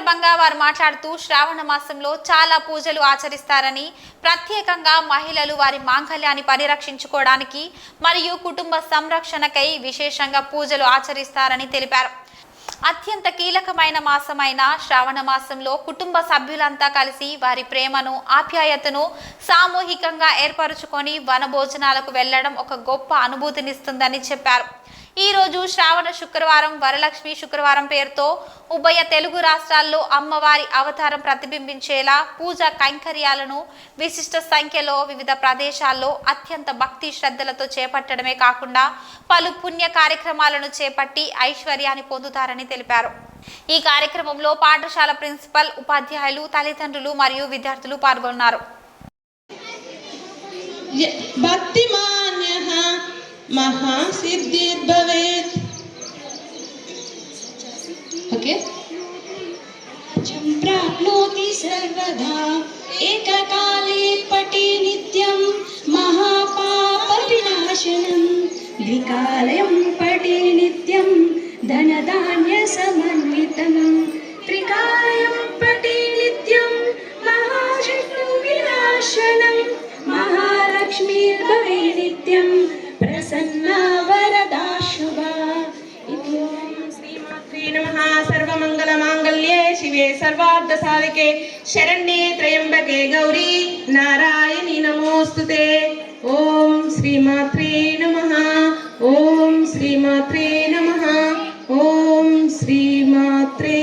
సందర్భంగా వారు మాట్లాడుతూ శ్రావణ మాసంలో చాలా పూజలు ఆచరిస్తారని ప్రత్యేకంగా మహిళలు వారి మాంగళ్యాన్ని పరిరక్షించుకోవడానికి మరియు కుటుంబ సంరక్షణకై విశేషంగా పూజలు ఆచరిస్తారని తెలిపారు. అత్యంత కీలకమైన మాసమైన శ్రావణ మాసంలో కుటుంబ సభ్యులంతా కలిసి వారి ప్రేమను ఆప్యాయతను సామూహికంగా ఏర్పరచుకొని వనభోజనాలకు వెళ్ళడం ఒక గొప్ప అనుభూతినిస్తుందని చెప్పారు. ఈ రోజు శ్రావణ శుక్రవారం వరలక్ష్మి శుక్రవారం పేరుతో ఉభయ తెలుగు రాష్ట్రాల్లో అమ్మవారి అవతారం ప్రతిబింబించేలా పూజా కైంకర్యాలను విశిష్ట సంఖ్యలో వివిధ ప్రదేశాల్లో అత్యంత భక్తి శ్రద్ధలతో చేపట్టడమే కాకుండా పలు పుణ్య కార్యక్రమాలను చేపట్టి ఐశ్వర్యాన్ని పొందుతారని తెలిపారు. ఈ కార్యక్రమంలో పాఠశాల ప్రిన్సిపల్ ఉపాధ్యాయులు తల్లిదండ్రులు మరియు విద్యార్థులు పాల్గొన్నారు. భక్తి మా महासिद्धिर्भवेत् ओके? चं प्राप्नोति सर्वदा। एककाले पठे नित्यं महापापविनाशनं। द्विकालयं पठे नित्यं धनधान्यसमन्वितं त्रिकालयं पठे नित्यं महाशत्रुविनाशनं महालक्ष्मीर्भवे नित्यं शिवे सर्वार्थसाधके शरण्ये त्र्यम्बके गौरी नारायणि नमोऽस्तु ते ॐ श्रीमात्रे नमः ॐ श्रीमात्रे नमः ॐ श्रीमात्रे